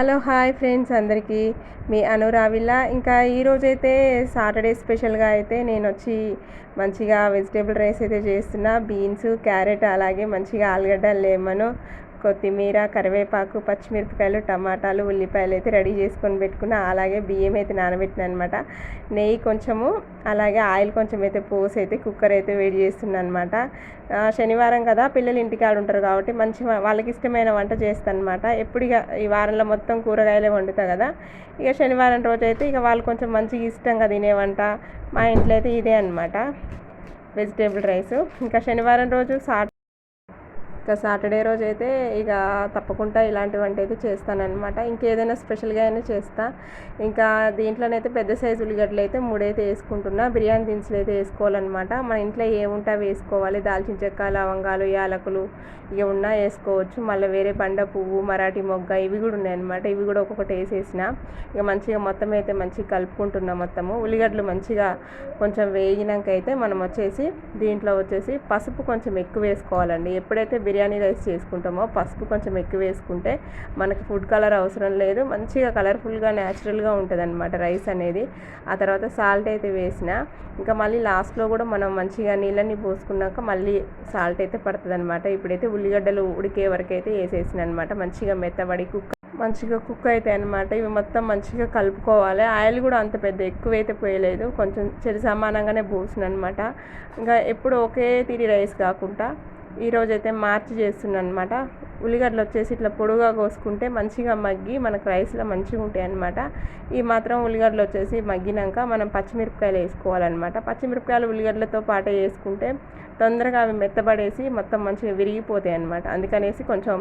Hello hi friends అందరికీ. మీ అనురావిలా ఇంకా ఈరోజైతే సాటర్డే స్పెషల్గా అయితే నేను వచ్చి మంచిగా వెజిటేబుల్ రైస్ అయితే చేస్తున్నా. బీన్స్ క్యారెట్ అలాగే మంచిగా ఆలుగడ్డ లెమన్ కొత్తిమీర కరివేపాకు పచ్చిమిరపకాయలు టమాటాలు ఉల్లిపాయలు అయితే రెడీ చేసుకొని పెట్టుకున్న. అలాగే బియ్యం అయితే నానబెట్టిన అనమాట నెయ్యి కొంచెము అలాగే ఆయిల్ కొంచెం అయితే పోసి అయితే కుక్కర్ అయితే వేడి చేస్తున్నాను అనమాట శనివారం కదా పిల్లలు ఇంటికాడ ఉంటారు కాబట్టి మంచి వాళ్ళకి ఇష్టమైన వంట చేస్తాను అనమాట ఎప్పుడు ఇక ఈ వారంలో మొత్తం కూరగాయలే వండుతా కదా. ఇక శనివారం రోజు అయితే ఇక వాళ్ళు కొంచెం మంచిగా ఇష్టంగా తినే వంట. మా ఇంట్లో అయితే ఇదే అనమాట వెజిటేబుల్ రైస్. ఇంకా శనివారం రోజు సాట్ ఇంకా సాటర్డే రోజు అయితే ఇక తప్పకుండా ఇలాంటివంటి అయితే చేస్తానన్నమాట. ఇంకేదైనా స్పెషల్గా అయినా చేస్తా. ఇంకా దీంట్లోనైతే పెద్ద సైజు ఉల్లిగడ్డలు అయితే మూడైతే వేసుకుంటున్నా. బిర్యానీ దినుసులు అయితే వేసుకోవాలన్నమాట. మన ఇంట్లో ఏముంటా వేసుకోవాలి. దాల్చిన చెక్క లవంగాలు యాలకులు ఇక ఉన్నా వేసుకోవచ్చు. మళ్ళీ వేరే బండ పువ్వు మరాఠీ మొగ్గ ఇవి కూడా ఉన్నాయన్నమాట. ఇవి కూడా ఒక్కొక్కటి వేసేసిన. ఇక మంచిగా మొత్తం అయితే మంచిగా కలుపుకుంటున్నాం మొత్తము. ఉల్లిగడ్డలు మంచిగా కొంచెం వేగినాక అయితే మనం వచ్చేసి దీంట్లో వచ్చేసి పసుపు కొంచెం ఎక్కువ వేసుకోవాలండి. ఎప్పుడైతే బిర్యానీ బిర్యానీ రైస్ చేసుకుంటామో పసుపు కొంచెం ఎక్కువ వేసుకుంటే మనకి ఫుడ్ కలర్ అవసరం లేదు. మంచిగా కలర్ఫుల్గా న్యాచురల్గా ఉంటుంది అనమాట రైస్ అనేది. ఆ తర్వాత సాల్ట్ అయితే వేసిన ఇంకా మళ్ళీ లాస్ట్లో కూడా మనం మంచిగా నీళ్ళని పోసుకున్నాక మళ్ళీ సాల్ట్ అయితే పడుతుంది అనమాట ఇప్పుడైతే ఉల్లిగడ్డలు ఉడికే వరకు అయితే వేసేసిన అనమాట మంచిగా మెత్తబడి కుక్క మంచిగా కుక్ అవుతాయి అనమాట ఇవి మొత్తం మంచిగా కలుపుకోవాలి. ఆయిల్ కూడా అంత పెద్ద ఎక్కువ అయితే పోయలేదు. కొంచెం చెరి సమానంగానే పోసిన అనమాట ఇంకా ఎప్పుడు ఒకే తీరి రైస్ కాకుండా ఈరోజు అయితే మార్చి చేస్తున్నాను అనమాట ఉల్లిగడ్డలు వచ్చేసి ఇట్లా పొడుగా కోసుకుంటే మంచిగా మగ్గి మనకు రైస్లో మంచిగా ఉంటాయి అనమాట ఈ మాత్రం ఉల్లిగడ్డలు వచ్చేసి మగ్గినాక మనం పచ్చిమిరపకాయలు వేసుకోవాలన్నమాట. పచ్చిమిరపకాయలు ఉల్లిగడ్డలతో పాటే వేసుకుంటే తొందరగా అవి మెత్తబడేసి మొత్తం మంచిగా విరిగిపోతాయి అనమాట అందుకనేసి కొంచెం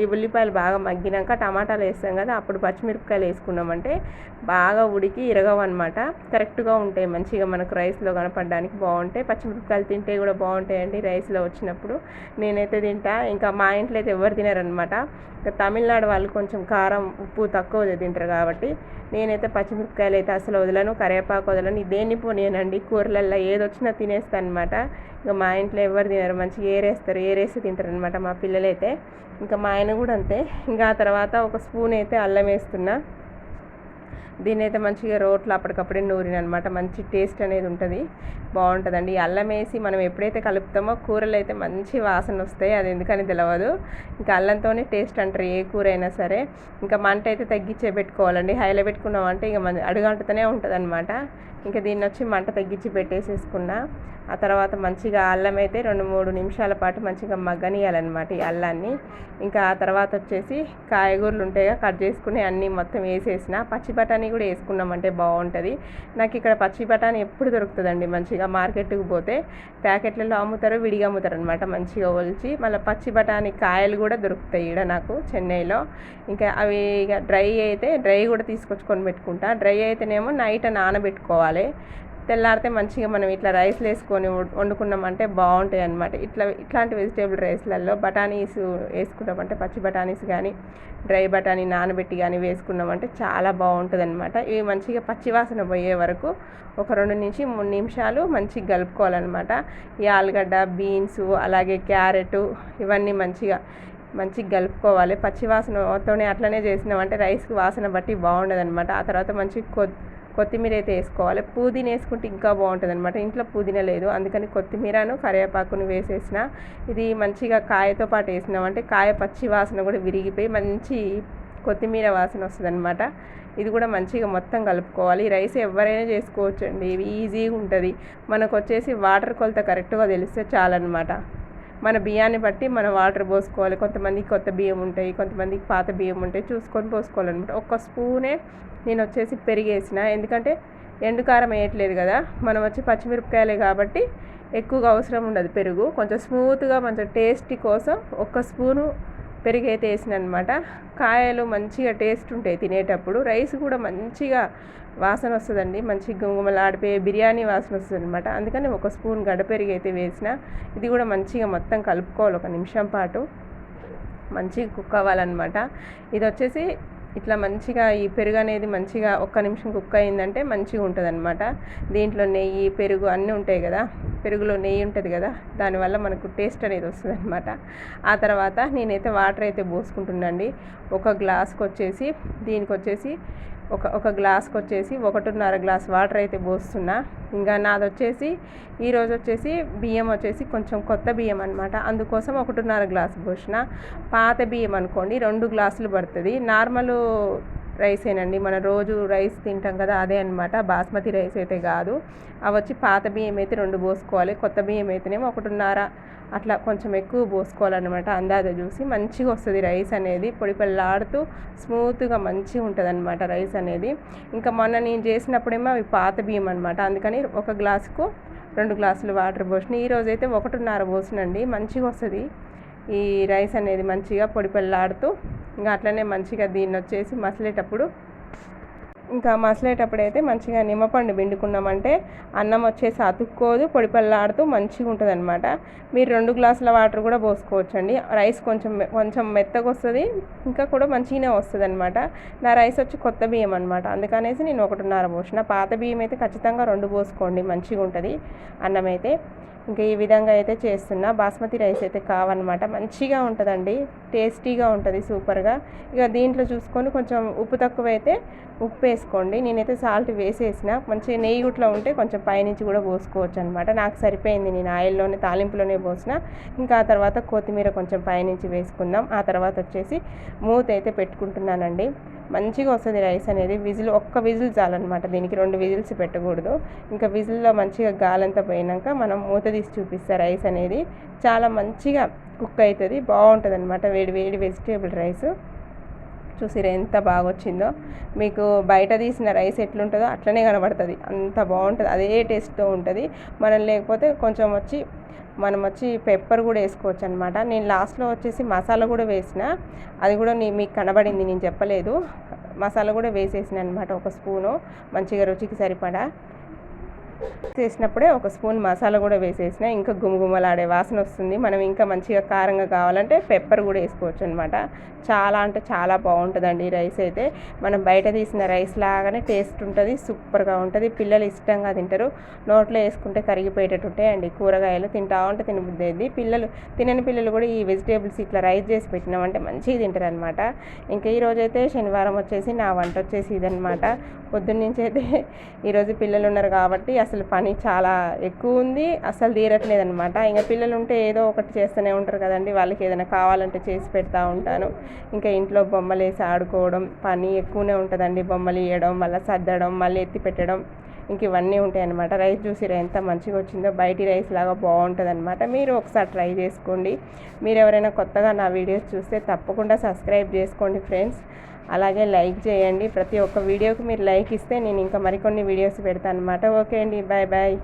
ఈ ఉల్లిపాయలు బాగా మగ్గినాక టమాటాలు వేస్తాం కదా అప్పుడు పచ్చిమిరపకాయలు వేసుకున్నామంటే బాగా ఉడికి ఇరగవన్నమాట. కరెక్ట్గా ఉంటాయి మంచిగా మనకు రైస్లో కనపడడానికి బాగుంటాయి. పచ్చిమిరపకాయలు తింటే కూడా బాగుంటాయండి రైస్లో వచ్చినప్పుడు. నేనైతే తింటా. ఇంకా మా ఇంట్లో అయితే ఎవరు తినరనమాట ఇంకా తమిళనాడు వాళ్ళు కొంచెం కారం ఉప్పు తక్కువ తింటారు కాబట్టి నేనైతే పచ్చిమిరపకాయలు అయితే అసలు వదలను కరివేపాకు వదలను. దేన్ని పోనీయనండి? కూరలల్లో ఏది వచ్చినా తినేస్తాను అనమాట ఇంకా మా ఇంట్లో ఎవరు తినరు మంచిగా ఏరేస్తారు ఏరేసి తింటారు అనమాట మా పిల్లలైతే. ఇంకా మా ఆయన కూడా అంతే. ఇంకా ఆ తర్వాత ఒక స్పూన్ అయితే అల్లం వేస్తున్నా. దీన్ని అయితే మంచిగా రోట్లో అప్పటికప్పుడే నూరిన అనమాట మంచి టేస్ట్ అనేది ఉంటుంది. బాగుంటుందండి. అల్లం వేసి మనం ఎప్పుడైతే కలుపుతామో కూరలు అయితే మంచి వాసన వస్తాయి. అది ఎందుకని తెలియదు ఇంకా అల్లంతోనే టేస్ట్ అంటారు. ఏ కూర అయినా సరే. ఇంకా మంట అయితే తగ్గించే పెట్టుకోవాలండి. హైలో పెట్టుకున్నామంటే ఇక అడుగంటుతూనే ఉంటుంది అనమాట ఇంకా దీన్ని వచ్చి మంట తగ్గించి పెట్టేసేసుకున్నా. ఆ తర్వాత మంచిగా అల్లం అయితే రెండు మూడు నిమిషాల పాటు మంచిగా మగ్గనియాలన్నమాట ఈ అల్లాన్ని. ఇంకా ఆ తర్వాత వచ్చేసి కాయగూరలు ఉంటాయిగా కట్ చేసుకుని అన్నీ మొత్తం వేసేసిన. పచ్చి బఠానీ కూడా వేసుకున్నామంటే బాగుంటుంది. నాకు ఇక్కడ పచ్చి బఠానీ ఎప్పుడు దొరుకుతుందండి మంచిగా మార్కెట్కి పోతే. ప్యాకెట్లలో అమ్ముతారు విడిగా అమ్ముతారు అనమాట మంచిగా ఒలిచి. మళ్ళీ పచ్చి బఠానీ కాయలు కూడా దొరుకుతాయి ఇక్కడ నాకు చెన్నైలో. ఇంకా అవి ఇక డ్రై అయితే డ్రై కూడా తీసుకొచ్చుకొని పెట్టుకుంటా డ్రై అయితేనేమో నైట్ నానబెట్టుకోవాలి. తెల్లారితే మంచిగా మనం ఇట్లా రైస్లు వేసుకొని వండుకున్నామంటే బాగుంటాయి అనమాట ఇట్లా ఇట్లాంటి వెజిటేబుల్ రైస్లలో బఠానీస్ వేసుకున్నామంటే పచ్చి బఠానీస్ కానీ డ్రై బఠానీ నానబెట్టి కానీ వేసుకున్నామంటే చాలా బాగుంటుంది అనమాట ఇవి మంచిగా పచ్చివాసన పోయే వరకు ఒక రెండు నుంచి మూడు నిమిషాలు మంచిగా కలుపుకోవాలన్నమాట. ఈ ఆలుగడ్డ బీన్స్ అలాగే క్యారెట్ ఇవన్నీ మంచిగా మంచిగా కలుపుకోవాలి. పచ్చివాసనతోనే అట్లనే చేసినామంటే రైస్కి వాసన బట్టి బాగుండదు అనమాట ఆ తర్వాత మంచిగా కొద్ది కొత్తిమీర అయితే వేసుకోవాలి. పుదీనా వేసుకుంటే ఇంకా బాగుంటుంది అనమాట ఇంట్లో పుదీనా లేదు. అందుకని కొత్తిమీరను కరివేపాకును వేసేసిన ఇది మంచిగా కాయతో పాటు వేసినామంటే కాయ పచ్చి వాసన కూడా విరిగిపోయి మంచి కొత్తిమీర వాసన వస్తుంది అనమాట ఇది కూడా మంచిగా మొత్తం కలుపుకోవాలి. రైస్ ఎవరైనా చేసుకోవచ్చు అండి ఇవి ఈజీగా ఉంటుంది. మనకు వచ్చేసి వాటర్ కొలత కరెక్ట్గా తెలిస్తే చాలన్నమాట. మన బియ్యాన్ని బట్టి మనం వాటర్ పోసుకోవాలి. కొంతమందికి కొత్త బియ్యం ఉంటాయి కొంతమందికి పాత బియ్యం ఉంటాయి చూసుకొని పోసుకోవాలన్నమాట. ఒక్క స్పూనే నేను వచ్చేసి పెరిగేసిన. ఎందుకంటే ఎండుకారం వేయట్లేదు కదా. మనం వచ్చి పచ్చిమిరపకాయలే కాబట్టి ఎక్కువగా అవసరం ఉండదు పెరుగు. కొంచెం స్మూత్గా కొంచెం టేస్టీ కోసం ఒక్క స్పూను పెరుగు అయితే వేసిన అనమాట కాయలు మంచిగా టేస్ట్ ఉంటాయి తినేటప్పుడు. రైస్ కూడా మంచిగా వాసన వస్తుందండి. మంచి గుమగుమలాడిపోయే బిర్యానీ వాసన వస్తుంది అనమాట అందుకని ఒక స్పూన్ గడ్డ పెరుగు అయితే వేసిన. ఇది కూడా మంచిగా మొత్తం కలుపుకోవాలి ఒక నిమిషం పాటు. మంచిగా కుక్ అవ్వాలన్నమాట. ఇది వచ్చేసి ఇట్లా మంచిగా ఈ పెరుగు అనేది మంచిగా ఒక్క నిమిషం కుక్ అయిందంటే మంచిగా ఉంటుంది అనమాట దీంట్లో నెయ్యి పెరుగు అన్నీ ఉంటాయి కదా. పెరుగులో నెయ్యి ఉంటుంది కదా దానివల్ల మనకు టేస్ట్ అనేది వస్తుంది అనమాట ఆ తర్వాత నేనైతే వాటర్ అయితే పోసుకుంటున్నాండి ఒక గ్లాస్కి వచ్చేసి దీనికి వచ్చేసి ఒక ఒక గ్లాస్కి వచ్చేసి ఒకటిన్నర గ్లాస్ వాటర్ అయితే పోస్తున్నా. ఇంకా నాది వచ్చేసి ఈరోజు వచ్చేసి బియ్యం వచ్చేసి కొంచెం కొత్త బియ్యం అనమాట అందుకోసం ఒకటిన్నర గ్లాస్ పోసిన. పాత బియ్యం అనుకోండి రెండు గ్లాసులు పడుతుంది. నార్మల్ రైసేనండి. మన రోజు రైస్ తింటాం కదా అదే అనమాట బాస్మతి రైస్ అయితే కాదు. అవి వచ్చి పాత బియ్యం అయితే రెండు పోసుకోవాలి. కొత్త బియ్యం అయితేనేమో ఒకటిన్నర అట్లా కొంచెం ఎక్కువ పోసుకోవాలన్నమాట అందాజ చూసి. మంచిగా వస్తుంది రైస్ అనేది. పొడి పళ్ళాడుతూ స్మూత్గా మంచిగా ఉంటుంది అనమాట రైస్ అనేది. ఇంకా మొన్న నేను చేసినప్పుడేమో అవి పాత బియ్యం అనమాట అందుకని ఒక గ్లాసుకు రెండు గ్లాసులు వాటర్ పోసిన. ఈరోజు అయితే ఒకటిన్నర పోసినండి. మంచిగా వస్తుంది. ఈ రైస్ అనేది మంచిగా పొడి పళ్ళాడుతూ ఇంకా అట్లనే మంచిగా దీన్ని వచ్చేసి మసలేటప్పుడు ఇంకా మసలేటప్పుడు అయితే మంచిగా నిమ్మపండు పిండుకున్నామంటే అన్నం వచ్చేసి అతుక్కోదు పొడిపల్లాడుతూ మంచిగా ఉంటుంది అనమాట మీరు రెండు గ్లాసుల వాటర్ కూడా పోసుకోవచ్చండి. రైస్ కొంచెం కొంచెం మెత్తగా వస్తుంది ఇంకా కూడా మంచిగానే వస్తుంది అనమాట నా రైస్ వచ్చి కొత్త బియ్యం అనమాట అందుకనేసి నేను ఒకటిన్నర పోసిన. పాత బియ్యం అయితే ఖచ్చితంగా రెండు పోసుకోండి మంచిగా ఉంటుంది అన్నం అయితే. ఇంకా ఈ విధంగా అయితే చేస్తున్నా. బాస్మతి రైస్ అయితే కావన్నమాట. మంచిగా ఉంటుందండి. టేస్టీగా ఉంటుంది సూపర్గా. ఇక దీంట్లో చూసుకొని కొంచెం ఉప్పు తక్కువ అయితే ఉప్పు వేసుకోండి నేనైతే సాల్ట్ వేసేసిన. మంచిగా నెయ్యి గుట్లో ఉంటే కొంచెం పైనుంచి కూడా పోసుకోవచ్చు అనమాట నాకు సరిపోయింది. నేను ఆయిల్లోనే తాలింపులోనే పోసిన. ఇంకా ఆ తర్వాత కొత్తిమీర కొంచెం పైనుంచి వేసుకుందాం. ఆ తర్వాత వచ్చేసి మూత అయితే పెట్టుకుంటున్నానండి. మంచిగా వస్తుంది రైస్ అనేది. విజిల్ ఒక్క విజిల్ చాలన్నమాట. దీనికి రెండు విజిల్స్ పెట్టకూడదు. ఇంకా విజిల్లో మంచిగా గాలంతా పోయినాక మనం మూత తీసి చూపిస్తే రైస్ అనేది చాలా మంచిగా కుక్ అవుతుంది. బాగుంటుంది అనమాట వేడి వేడి వెజిటేబుల్ రైస్. చూసిరా ఎంత బాగా వచ్చిందో మీకు బయట తీసిన రైస్ ఎట్లుంటుందో అట్లనే కనబడుతుంది. అంత బాగుంటుంది. అదే టేస్ట్తో ఉంటుంది. మనం లేకపోతే కొంచెం వచ్చి మనం వచ్చి పెప్పర్ కూడా వేసుకోవచ్చు అనమాట నేను లాస్ట్లో వచ్చేసి మసాలా కూడా వేసిన అది కూడా నీ మీకు కనబడింది నేను చెప్పలేదు. మసాలా కూడా వేసేసిన అనమాట ఒక స్పూను. మంచిగా రుచికి సరిపడా. చేసినప్పుడే ఒక స్పూన్ మసాలా కూడా వేసేసిన. ఇంకా గుమగుమలాడే వాసన వస్తుంది. మనం ఇంకా మంచిగా కారంగా కావాలంటే పెప్పర్ కూడా వేసుకోవచ్చు అనమాట చాలా అంటే చాలా బాగుంటుందండి ఈ రైస్ అయితే. మనం బయట తీసిన రైస్ లాగానే టేస్ట్ ఉంటుంది సూపర్గా ఉంటుంది. పిల్లలు ఇష్టంగా తింటారు. నోట్లో వేసుకుంటే కరిగిపోయేటట్టు ఉంటాయండి. కూరగాయలు తింటా ఉంటే తినబుద్ది పిల్లలు తినని పిల్లలు కూడా ఈ వెజిటేబుల్స్ ఇట్లా రైస్ చేసి పెట్టినామంటే మంచిగా తింటారు అనమాట ఇంకా ఈరోజైతే శనివారం వచ్చేసి నా వంట వచ్చేసి ఇదనమాట పొద్దున్నుంచి అయితే ఈరోజు పిల్లలు ఉన్నారు కాబట్టి అసలు అసలు పని చాలా ఎక్కువ ఉంది. అసలు తీరట్లేదు అనమాట ఇంకా పిల్లలు ఉంటే ఏదో ఒకటి చేస్తూనే ఉంటారు కదండి. వాళ్ళకి ఏదైనా కావాలంటే చేసి పెడతా ఉంటాను. ఇంకా ఇంట్లో బొమ్మలు వేసి ఆడుకోవడం పని ఎక్కువనే ఉంటుందండి. బొమ్మలు ఇవ్వడం మళ్ళీ సర్దడం మళ్ళీ ఎత్తి పెట్టడం ఇంక ఇవన్నీ ఉంటాయి అనమాట రైస్ చూసిరా ఎంత మంచిగా వచ్చిందో బయటి రైస్ లాగా బాగుంటుంది అనమాట మీరు ఒకసారి ట్రై చేసుకోండి. మీరు ఎవరైనా కొత్తగా నా వీడియోస్ చూస్తే తప్పకుండా సబ్స్క్రైబ్ చేసుకోండి ఫ్రెండ్స్. అలాగే లైక్ చేయండి. ప్రతి ఒక్క వీడియోకి మీరు లైక్ ఇస్తే నేను ఇంకా మరికొన్ని వీడియోస్ పెడతాను అనమాట ఓకే అండి. Bye bye.